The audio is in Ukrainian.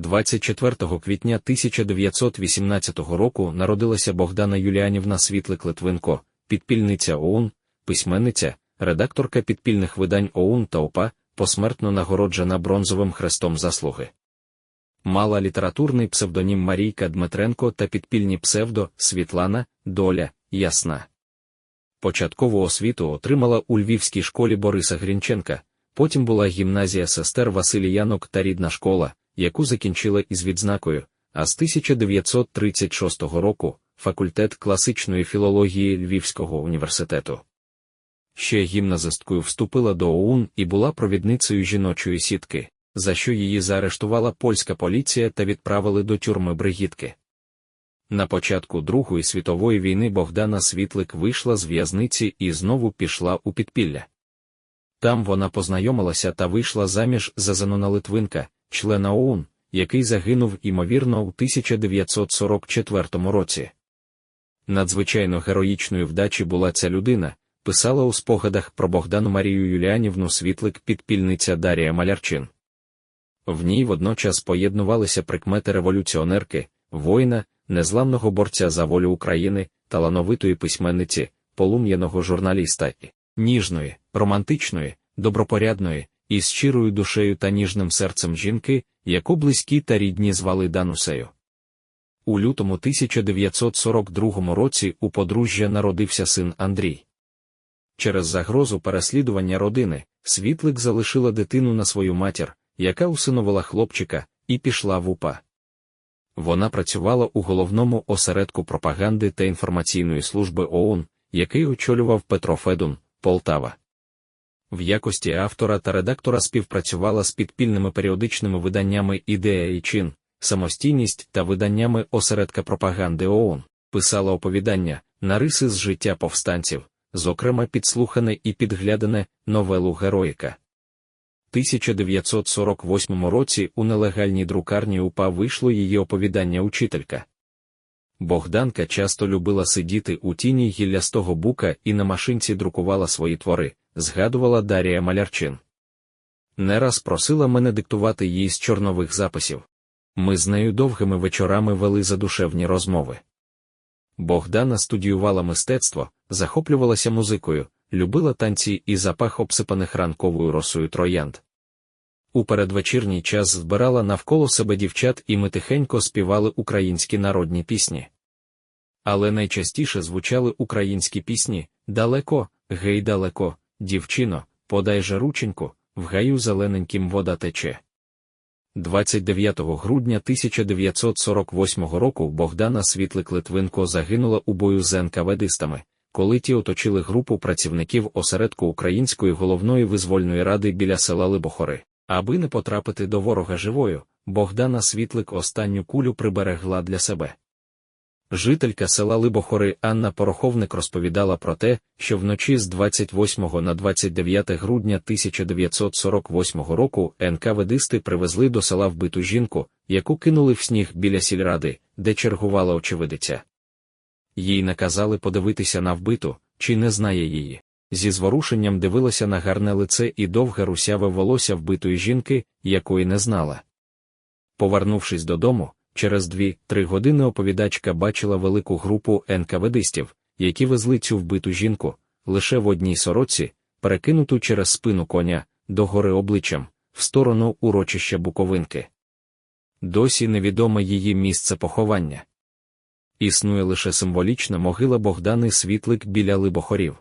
24 квітня 1918 року народилася Богдана Юліанівна Світлик Литвинко, підпільниця ОУН, письменниця, редакторка підпільних видань ОУН та ОПА, посмертно нагороджена бронзовим хрестом заслуги. Мала літературний псевдонім Марійка Дмитренко та підпільні псевдо Світлана, Доля, Ясна. Початкову освіту отримала у Львівській школі Бориса Грінченка, потім була гімназія сестер Василіянок та рідна школа, яку закінчила із відзнакою, а з 1936 року факультет класичної філології Львівського університету. Ще гімназисткою вступила до ОУН і була провідницею жіночої сітки, за що її заарештувала польська поліція та відправили до тюрми Бригітки. На початку Другої світової війни Богдана Світлик вийшла з в'язниці і знову пішла у підпілля. Там вона познайомилася та вийшла заміж за Зенона Литвинка, члена ОУН, який загинув, ймовірно, у 1944 році. Надзвичайно героїчної вдачі була ця людина, писала у спогадах про Богдану Марію Юліанівну Світлик підпільниця Дарія Малярчин. В ній водночас поєднувалися прикмети революціонерки, воїна, незламного борця за волю України, талановитої письменниці, полум'яного журналіста ніжної, романтичної, добропорядної, із щирою душею та ніжним серцем жінки, яку близькі та рідні звали Данусею. У лютому 1942 році у подружжя народився син Андрій. Через загрозу переслідування родини Світлик залишила дитину на свою матір, яка усиновила хлопчика, і пішла в УПА. Вона працювала у головному осередку пропаганди та інформаційної служби ООН, який очолював Петро Федун, Полтава. В якості автора та редактора співпрацювала з підпільними періодичними виданнями Ідея і чин, самостійність та виданнями осередка пропаганди ООН, писала оповідання, нариси з життя повстанців, зокрема підслухане і підглядане новелу Героїка. 1948 році у нелегальній друкарні УПА вийшло її оповідання Учителька. Богданка часто любила сидіти у тіні гіллястого бука і на машинці друкувала свої твори, згадувала Дарія Малярчин. Не раз просила мене диктувати їй з чорнових записів. Ми з нею довгими вечорами вели задушевні розмови. Богдана студіювала мистецтво, захоплювалася музикою, любила танці і запах обсипаних ранковою росою троянд. У передвечірній час збирала навколо себе дівчат і ми тихенько співали українські народні пісні. Але найчастіше звучали українські пісні далеко, гей далеко, дівчино, подай же рученьку, в гаю зелененьким вода тече. 29 грудня 1948 року Богдана Світлик Литвинко загинула у бою з НКВДистами, коли ті оточили групу працівників осередку Української головної визвольної ради біля села Либохори. Аби не потрапити до ворога живою, Богдана Світлик останню кулю приберегла для себе. Жителька села Либохори Анна Пороховник розповідала про те, що вночі з 28 на 29 грудня 1948 року НКВДисти привезли до села вбиту жінку, яку кинули в сніг біля сільради, де чергувала очевидиця. Їй наказали подивитися на вбиту, чи не знає її. Зі зворушенням дивилася на гарне лице і довге русяве волосся вбитої жінки, якої не знала. Повернувшись додому, через дві-три години оповідачка бачила велику групу НКВДистів, які везли цю вбиту жінку, лише в одній сороці, перекинуту через спину коня, до гори обличчям, в сторону урочища Буковинки. Досі невідоме її місце поховання. Існує лише символічна могила Богдани Світлик біля Либохорів.